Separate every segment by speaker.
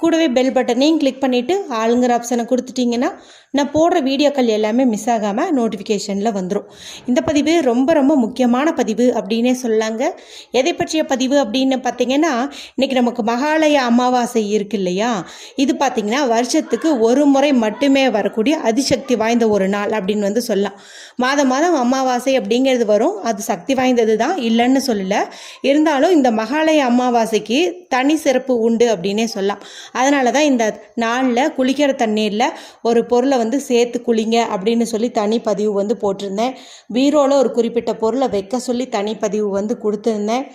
Speaker 1: கூடவே பெல் பட்டனையும் கிளிக் பண்ணிவிட்டு ஆளுங்கிற ஆப்ஷனை கொடுத்துட்டிங்கன்னா நான் போடுற வீடியோக்கள் எல்லாமே மிஸ் ஆகாமல் நோட்டிஃபிகேஷனில் வந்துடும் இந்த பதிவு ரொம்ப ரொம்ப முக்கியமான பதிவு அப்படின்னே சொல்லாங்க எதை பற்றிய பதிவு அப்படின்னு பார்த்தீங்கன்னா இன்றைக்கி நமக்கு மகாலய அமாவாசை இருக்கு இல்லையா? இது பார்த்திங்கன்னா வருஷத்துக்கு ஒரு முறை மட்டுமே வரக்கூடிய அதிசக்தி வாய்ந்த ஒரு நாள் அப்படின்னு வந்து சொல்லலாம். மாதம் மாதம் அமாவாசை அப்படிங்கிறது வரும். அது சக்தி வாய்ந்தது தான். இல்லைன்னு சொல்லலை. இருந்தாலும் இந்த மகாலய அமாவாசைக்கு தனி சிறப்பு உண்டு அப்படின்னே சொல்லலாம். அதனால தான் இந்த நாளில் குளிக்கிற தண்ணீரில் ஒரு பொருளை வந்து சேர்த்து குளிங்க அப்படின்னு சொல்லி தனி பதிவு வந்து போட்டிருந்தேன். பீரோவில் ஒரு குறிப்பிட்ட பொருளை வைக்க சொல்லி தனி பதிவு வந்து கொடுத்துருந்தேன்.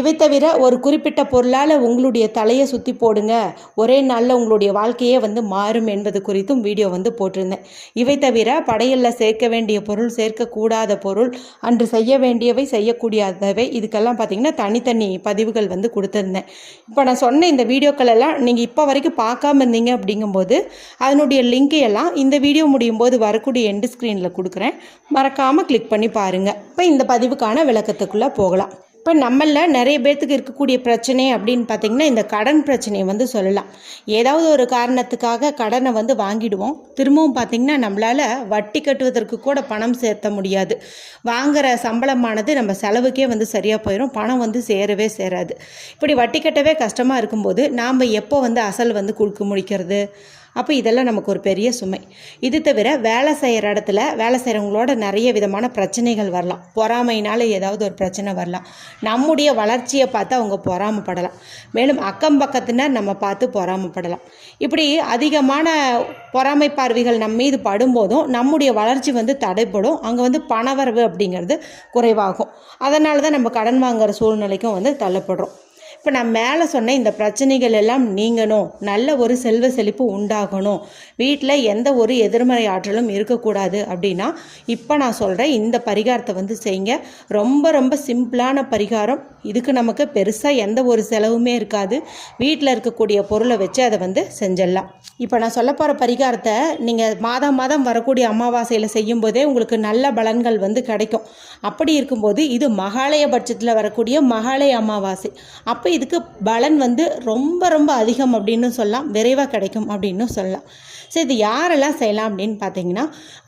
Speaker 1: இவை தவிர ஒரு குறிப்பிட்ட பொருளால் உங்களுடைய தலையை சுற்றி போடுங்க. ஒரே நாளில் உங்களுடைய வாழ்க்கையே வந்து மாறும் என்பது குறித்தும் வீடியோ வந்து போட்டிருந்தேன். இவை தவிர படையலில் சேர்க்க வேண்டிய பொருள் சேர்க்கக்கூடாத பொருள் அன்று செய்ய வேண்டியவை செய்யக்கூடியதவை இதுக்கெல்லாம் பார்த்தீங்கன்னா தனித்தனி பதிவுகள் வந்து கொடுத்துருந்தேன். இப்போ நான் சொன்ன இந்த வீடியோக்கள் எல்லாம் நீங்கள் இப்போ வரைக்கும் பார்க்காம இருந்தீங்க அப்படிங்கும்போது அதனுடைய லிங்கையெல்லாம் இந்த வீடியோ முடியும் போது வரக்கூடிய எண்டு ஸ்க்ரீனில் கொடுக்குறேன். மறக்காமல் கிளிக் பண்ணி பாருங்கள் இப்போ இந்த பதிவுக்கான விளக்கத்துக்குள்ளே போகலாம். இப்போ நம்மளில் நிறைய பேர்த்துக்கு இருக்கக்கூடிய பிரச்சனை அப்படின்னு பார்த்திங்கன்னா இந்த கடன் பிரச்சனையை வந்து சொல்லலாம். ஏதாவது ஒரு காரணத்துக்காக கடனை வந்து வாங்கிடுவோம். திரும்பவும் பார்த்திங்கன்னா நம்மளால் வட்டி கட்டுவதற்கு கூட பணம் சேர்த்த முடியாது. வாங்குகிற சம்பளமானது நம்ம செலவுக்கே வந்து சரியாக போயிடும் பணம் வந்து சேரவே சேராது. இப்படி வட்டி கட்டவே கஷ்டமாக இருக்கும்போது நாம் எப்போ வந்து அசல் வந்து கொடுக்க முடிக்கிறது அப்போ இதெல்லாம் நமக்கு ஒரு பெரிய சுமை. இது தவிர வேலை செய்கிற இடத்துல வேலை செய்கிறவங்களோட நிறைய விதமான பிரச்சனைகள் வரலாம். பொறாமைனால் ஏதாவது ஒரு பிரச்சனை வரலாம். நம்முடைய வளர்ச்சியை பார்த்து அவங்க பொறாமப்படலாம். மேலும் அக்கம் பக்கத்தினர் நம்ம பார்த்து பொறாமப்படலாம். இப்படி அதிகமான பொறாமை பார்வைகள் நம்ம மீது படும்போதும் நம்முடைய வளர்ச்சி வந்து தடைப்படும். அங்கே வந்து பணவரவு அப்படிங்கிறது குறைவாகும். அதனால தான் நம்ம கடன் வாங்குகிற சூழ்நிலைக்கும் வந்து தள்ளப்படுறோம். இப்போ நான் மேலே சொன்ன இந்த பிரச்சனைகள் எல்லாம் நீங்கணும். நல்ல ஒரு செல்வ செழிப்பு உண்டாகணும். வீட்டில் எந்த ஒரு எதிர்மறை ஆற்றலும் இருக்கக்கூடாது அப்படின்னா இப்போ நான் சொல்கிறேன் இந்த பரிகாரத்தை வந்து செய்யுங்க ரொம்ப ரொம்ப சிம்பிளான பரிகாரம். இதுக்கு நமக்கு பெருசாக எந்த ஒரு செலவுமே இருக்காது. வீட்டில் இருக்கக்கூடிய பொருளை வச்சு அதை வந்து செஞ்சிடலாம். இப்போ நான் சொல்ல போகிற பரிகாரத்தை நீங்கள் மாதம் மாதம் வரக்கூடிய அமாவாசையில் செய்யும்போதே உங்களுக்கு நல்ல பலன்கள் வந்து கிடைக்கும். அப்படி இருக்கும்போது இது மகாலய பட்சத்தில் வரக்கூடிய மகாலய அமாவாசை. அப்போ இதுக்கு பலன் வந்து ரொம்ப ரொம்ப அதிகம் அப்படின்னு சொல்லலாம். விரைவாக கிடைக்கும் அப்படின்னு சொல்லலாம். சரி இது யாரெல்லாம் செய்யலாம் அப்படின்னு பார்த்தீங்கன்னா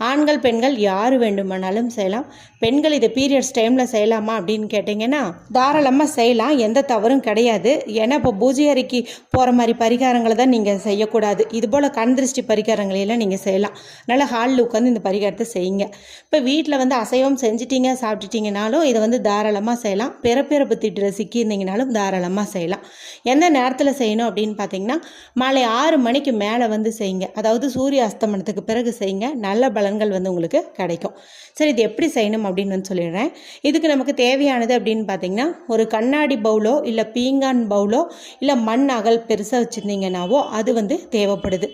Speaker 1: ஆண்கள் பெண்கள் யார் வேண்டுமானாலும் செய்யலாம். பெண்கள் இதை பீரியட்ஸ் டைமில் செய்யலாமா அப்படின்னு கேட்டிங்கன்னா தாராளமாக செய்யலாம். எந்த தவறும் கிடையாது. ஏன்னா இப்போ பூஜை அறைக்கு போகிற மாதிரி பரிகாரங்களை தான் நீங்கள் செய்யக்கூடாது. இது போல் கண் திருஷ்டி பரிகாரங்களையெல்லாம் நீங்கள் செய்யலாம். நல்லா ஹாலில் உட்காந்து இந்த பரிகாரத்தை செய்யுங்க. இப்போ வீட்டில் வந்து அசைவம் செஞ்சிட்டிங்க சாப்பிட்டுட்டிங்கனாலும் இதை வந்து தாராளமாக செய்யலாம். பிறப்பிறப்பு திட்டு சிக்கியிருந்தீங்கனாலும் தாராளமாக செய்யலாம். எந்த நேரத்தில் செய்யணும் அப்படின்னு பார்த்தீங்கன்னா மாலை ஆறு மணிக்கு மேலே வந்து செய்யுங்க. அதாவது சூரிய அஸ்தமனத்துக்கு பிறகு செய்யுங்க. நல்ல பலன்கள் வந்து உங்களுக்கு கிடைக்கும். சரி இது எப்படி செய்யணும் அப்படின்னு வந்து சொல்லிடுறேன். இதுக்கு நமக்கு தேவையானது அப்படின்னு பார்த்தீங்கன்னா ஒரு கண்ணாடி பவுலோ இல்லை பீங்கான் பவுலோ இல்லை மண் அகல் பெருசாக வச்சுருந்தீங்கன்னாவோ அது வந்து தேவைப்படுது.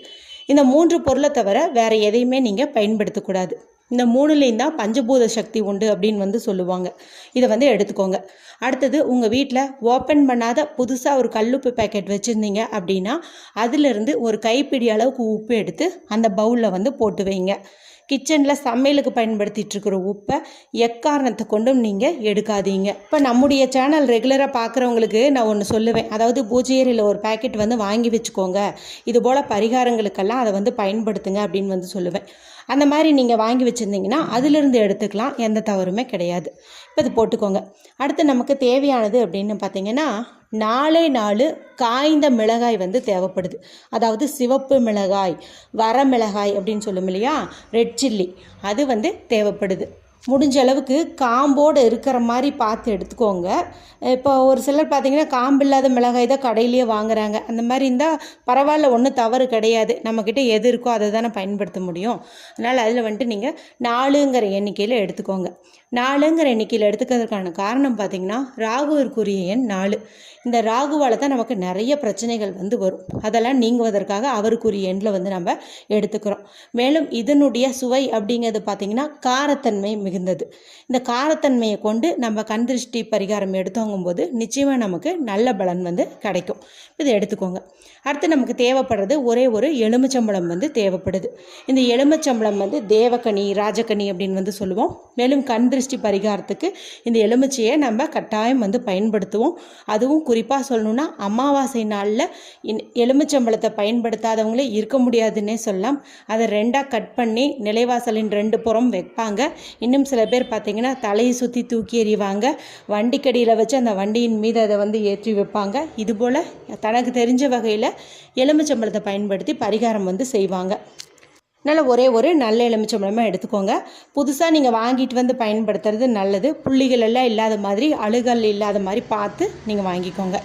Speaker 1: இந்த மூன்று பொருளை தவிர வேறு எதையுமே நீங்கள் பயன்படுத்தக்கூடாது. இந்த மூணுலேயும் தான் பஞ்சபூத சக்தி உண்டு அப்படின்னு வந்து சொல்லுவாங்க. இதை வந்து எடுத்துக்கோங்க. அடுத்தது உங்கள் வீட்டில் ஓப்பன் பண்ணாத புதுசாக ஒரு கல்லுப்பு பேக்கெட் வச்சுருந்தீங்க அப்படின்னா அதிலிருந்து ஒரு கைப்பிடி அளவுக்கு உப்பு எடுத்து அந்த பவுலில் வந்து போட்டு வைங்க. கிச்சனில் சமையலுக்கு பயன்படுத்திட்டு இருக்கிற உப்பை எக்காரணத்தை கொண்டும் நீங்கள் எடுக்காதீங்க. இப்போ நம்முடைய சேனல் ரெகுலராக பார்க்குறவங்களுக்கு நான் ஒன்று சொல்லுவேன். அதாவது பூஜை ஒரு பேக்கெட் வந்து வாங்கி வச்சுக்கோங்க. இது போல் பரிகாரங்களுக்கெல்லாம் அதை வந்து பயன்படுத்துங்க அப்படின்னு வந்து சொல்லுவேன். அந்த மாதிரி நீங்கள் வாங்கி வச்சுருந்தீங்கன்னா அதிலிருந்து எடுத்துக்கலாம். எந்த தவறுமே கிடையாது. இப்போ இது போட்டுக்கோங்க. அடுத்து நமக்கு தேவையானது அப்படின்னு பார்த்தீங்கன்னா நாலே நாலு காய்ந்த மிளகாய் வந்து தேவைப்படுது. அதாவது சிவப்பு மிளகாய் வர மிளகாய் அப்படின்னு சொல்லும் இல்லையா? ரெட் சில்லி அது வந்து தேவைப்படுது. முடிஞ்ச அளவுக்கு காம்போடு இருக்கிற மாதிரி பார்த்து எடுத்துக்கோங்க. இப்போ ஒரு சிலர் பார்த்தீங்கன்னா காம்பு இல்லாத மிளகாய் தான் கடையிலேயே வாங்குறாங்க. அந்த மாதிரி இருந்தால் பரவாயில்ல ஒன்றும் தவறு கிடையாது. நம்மக்கிட்ட எது இருக்கோ அதை தானே பயன்படுத்த முடியும். அதனால் அதில் வந்துட்டு நீங்கள் நாலுங்கிற எண்ணிக்கையில் எடுத்துக்கோங்க. நாலுங்கிற எண்ணிக்கையில் எடுத்துக்கிறதுக்கான காரணம் பார்த்திங்கன்னா ராகுவிற்குரிய எண் நாலு. இந்த ராகுவால் தான் நமக்கு நிறைய பிரச்சனைகள் வந்து வரும். அதெல்லாம் நீங்குவதற்காக அவருக்குரிய எண்ணில் வந்து நம்ம எடுத்துக்கிறோம். மேலும் இதனுடைய சுவை அப்படிங்கிறது பார்த்திங்கன்னா காரத்தன்மை மிகுந்தது. இந்த காரத்தன்மையை கொண்டு நம்ம கண் திருஷ்டி பரிகாரம் எடுத்தோங்கும்போது நிச்சயமாக நமக்கு நல்ல பலன் வந்து கிடைக்கும். இதை எடுத்துக்கோங்க. அடுத்து நமக்கு தேவைப்படுறது ஒரே ஒரு எலுமிச்சம்பழம் வந்து தேவைப்படுது. இந்த எலுமிச்சம்பழம் வந்து தேவக்கனி ராஜக்கனி அப்படின்னு வந்து சொல்லுவோம். மேலும் கண் திருஷ்டி பரிகாரத்துக்கு இந்த எலுமிச்சையை நம்ம கட்டாயம் வந்து பயன்படுத்துவோம். அதுவும் குறிப்பாக சொல்லணும்னா அமாவாசை நாளில் எலுமிச்சம்பழத்தை பயன்படுத்தாதவங்களே இருக்க முடியாதுன்னே சொல்லலாம். அதை ரெண்டாக கட் பண்ணி நிலைவாசலின் ரெண்டு புறம் வைப்பாங்க. இன்னும் சில பேர் பார்த்திங்கன்னா தலையை சுற்றி தூக்கி எறிவாங்க. வண்டிக்கடியில் வச்சு அந்த வண்டியின் மீது அதை வந்து ஏற்றி வைப்பாங்க. இதுபோல் தனக்கு தெரிஞ்ச வகையில் எலுமிச்சம்பழத்தை பயன்படுத்தி பரிகாரம் வந்து செய்வாங்க. நல்ல ஒரே ஒரு நல்ல எலுமிச்சம்பழமாக எடுத்துக்கோங்க. புதுசாக நீங்கள் வாங்கிட்டு வந்து பயன்படுத்துறது நல்லது. புள்ளிகள் எல்லாம் இல்லாத மாதிரி அழுகல் இல்லாத மாதிரி பார்த்து நீங்கள் வாங்கிக்கோங்க.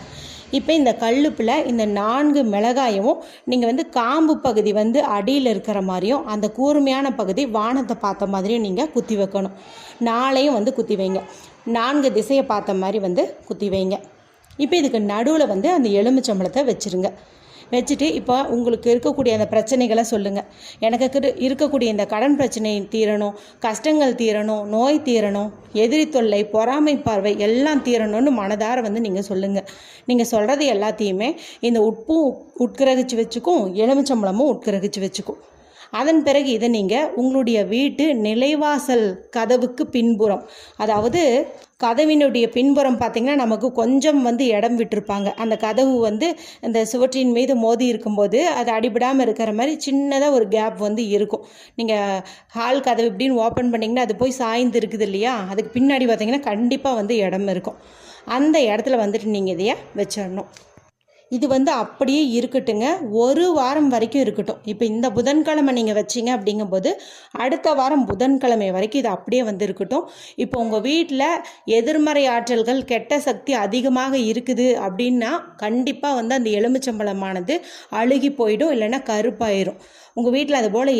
Speaker 1: இப்போ இந்த கல்லுப்பில் இந்த நான்கு மிளகாயும் நீங்கள் வந்து காம்பு பகுதி வந்து அடியில் இருக்கிற மாதிரியும் அந்த கூர்மையான பகுதி வானத்தை பார்த்த மாதிரியும் நீங்கள் குத்தி வைக்கணும். நாளையும் வந்து குத்தி வைங்க. நான்கு திசையை பார்த்த மாதிரி வந்து குத்தி வைங்க. இப்போ இதுக்கு நடுவில் வந்து அந்த எலுமிச்சம்பழத்தை வச்சுருங்க. வச்சுட்டு இப்போ உங்களுக்கு இருக்கக்கூடிய அந்த பிரச்சனைகளை சொல்லுங்கள் எனக்கு இருக்கக்கூடிய இந்த கடன் பிரச்சனை தீரணும் கஷ்டங்கள் தீரணும் நோய் தீரணும் எதிரி தொல்லை பொறாமை பார்வை எல்லாம் தீரணும்னு மனதார வந்து நீங்கள் சொல்லுங்கள் நீங்கள் சொல்கிறது எல்லாத்தையுமே இந்த உப்பும் உட்கிரகிச்சு வச்சுக்கும் எலுமிச்சம்பழமும் உட்கிரகிச்சு வச்சுக்கும். அதன் பிறகு இதை நீங்கள் உங்களுடைய வீட்டு நிலைவாசல் கதவுக்கு பின்புறம் அதாவது கதவினுடைய பின்புறம் பார்த்திங்கன்னா நமக்கு கொஞ்சம் வந்து இடம் விட்டுருப்பாங்க. அந்த கதவு வந்து இந்த சுவற்றின் மீது மோதி இருக்கும்போது அது அடிபடாமல் இருக்கிற மாதிரி சின்னதாக ஒரு கேப் வந்து இருக்கும். நீங்கள் ஹால் கதவு இப்படின்னு ஓப்பன் பண்ணிங்கன்னா அது போய் சாய்ந்து இருக்குது இல்லையா? அதுக்கு பின்னாடி பார்த்திங்கன்னா கண்டிப்பாக வந்து இடம் இருக்கும். அந்த இடத்துல வந்துட்டு நீங்கள் இதையே வச்சிடணும். இது வந்து அப்படியே இருக்கட்டுங்க. ஒரு வாரம் வரைக்கும் இருக்கட்டும். இப்போ இந்த புதன்கிழமை நீங்கள் வச்சிங்க அப்படிங்கும்போது அடுத்த வாரம் புதன்கிழமை வரைக்கும் இது அப்படியே வந்து இருக்கட்டும். இப்போ உங்கள் வீட்டில் எதிர்மறை ஆற்றல்கள் கெட்ட சக்தி அதிகமாக இருக்குது அப்படின்னா கண்டிப்பாக வந்து அந்த எலுமிச்சம்பழமானது அழுகி போயிடும் இல்லைன்னா கருப்பாயிரும். உங்கள் வீட்டில் அது போல்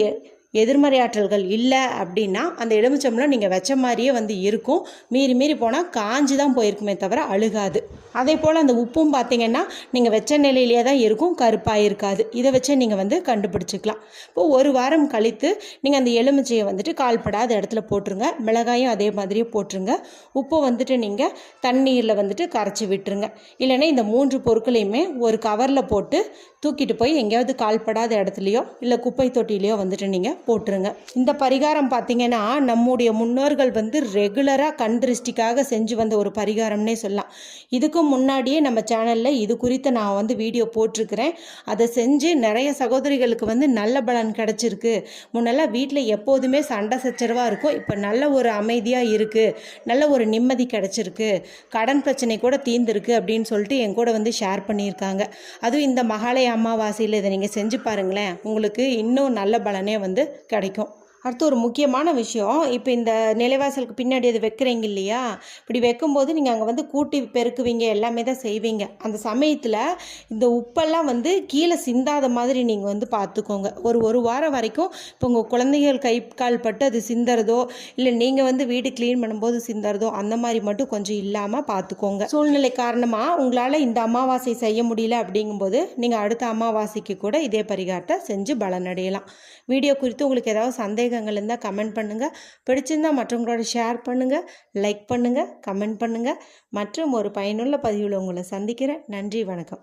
Speaker 1: எதிர்மறை ஆற்றல்கள் இல்லை அப்படின்னா அந்த எலுமிச்சம்பழம் நீங்கள் வச்ச மாதிரியே வந்து இருக்கும். மீறி மீறி போனால் காஞ்சி தான் போயிருக்குமே தவிர அழுகாது. அதே போல் அந்த உப்பும் பார்த்தீங்கன்னா நீங்கள் வச்ச நிலையிலே தான் இருக்கும் கருப்பாக இருக்காது இதை வச்சே நீங்கள் வந்து கண்டுபிடிச்சிக்கலாம். இப்போது ஒரு வாரம் கழித்து நீங்கள் அந்த எலுமிச்சையை வந்துட்டு கால்படாத இடத்துல போட்டுருங்க. மிளகாயும் அதே மாதிரியே போட்டுருங்க. உப்பை வந்துட்டு நீங்கள் தண்ணீரில் வந்துட்டு கரைச்சி விட்டுருங்க. இல்லைன்னா இந்த மூன்று பொருட்களையுமே ஒரு கவரில் போட்டு தூக்கிட்டு போய் எங்கேயாவது கால்படாத இடத்துலையோ இல்லை குப்பை தொட்டிலையோ வந்துட்டு நீங்கள் போட்டுருங்க. இந்த பரிகாரம் பார்த்தீங்கன்னா நம்முடைய முன்னோர்கள் வந்து ரெகுலராக கண் திருஷ்டிக்காக செஞ்சு வந்த ஒரு பரிகாரம்னே சொல்லலாம். இதுக்கு முன்னாடியே நம்ம சேனலில் இது குறித்து நான் வந்து வீடியோ போட்டிருக்கிறேன். அதை செஞ்சு நிறைய சகோதரிகளுக்கு வந்து நல்ல பலன் கிடச்சிருக்கு. முன்னெல்லாம் வீட்டில் எப்போதுமே சண்டை சச்சரவாக இருக்கும். இப்போ நல்ல ஒரு அமைதியாக இருக்குது நல்ல ஒரு நிம்மதி கிடச்சிருக்கு. கடன் பிரச்சனை கூட தீர்ந்துருக்கு அப்படின்னு சொல்லிட்டு என் கூட வந்து ஷேர் பண்ணியிருக்காங்க. அதுவும் இந்த மகாலய அமாவாசையில் இதை நீங்கள் செஞ்சு பாருங்களேன். உங்களுக்கு இன்னும் நல்ல பலனே வந்து கிடைக்கும். அடுத்து ஒரு முக்கியமான விஷயம். இப்போ இந்த நிலைவாசலுக்கு பின்னாடி அது வைக்கிறீங்க இல்லையா? இப்படி வைக்கும்போது நீங்கள் அங்கே வந்து கூட்டி பெருக்குவீங்க எல்லாமே தான் செய்வீங்க. அந்த சமயத்தில் இந்த உப்பெல்லாம் வந்து கீழே சிந்தாத மாதிரி நீங்கள் வந்து பார்த்துக்கோங்க ஒரு ஒரு வாரம் வரைக்கும் இப்போ உங்கள் குழந்தைகள் கை கால் பட்டு அது சிந்தறதோ இல்லை நீங்கள் வந்து வீடு க்ளீன் பண்ணும்போது சிந்தறதோ அந்த மாதிரி மட்டும் கொஞ்சம் இல்லாமல் பார்த்துக்கோங்க சூழ்நிலை காரணமாக உங்களால் இந்த அமாவாசை செய்ய முடியல அப்படிங்கும்போது நீங்கள் அடுத்த அமாவாசைக்கு கூட இதே பரிகாரத்தை செஞ்சு பலனடையலாம். வீடியோ குறித்து உங்களுக்கு ஏதாவது சந்தேகம் சந்தேகங்கள் இருந்தால் கமெண்ட் பண்ணுங்கள் பிடிச்சிருந்தால் மற்றவங்களோட ஷேர் பண்ணுங்கள் லைக் பண்ணுங்கள் கமெண்ட் பண்ணுங்கள் மற்றும் ஒரு பயனுள்ள பதிவில் உங்களை சந்திக்கிறேன். நன்றி வணக்கம்.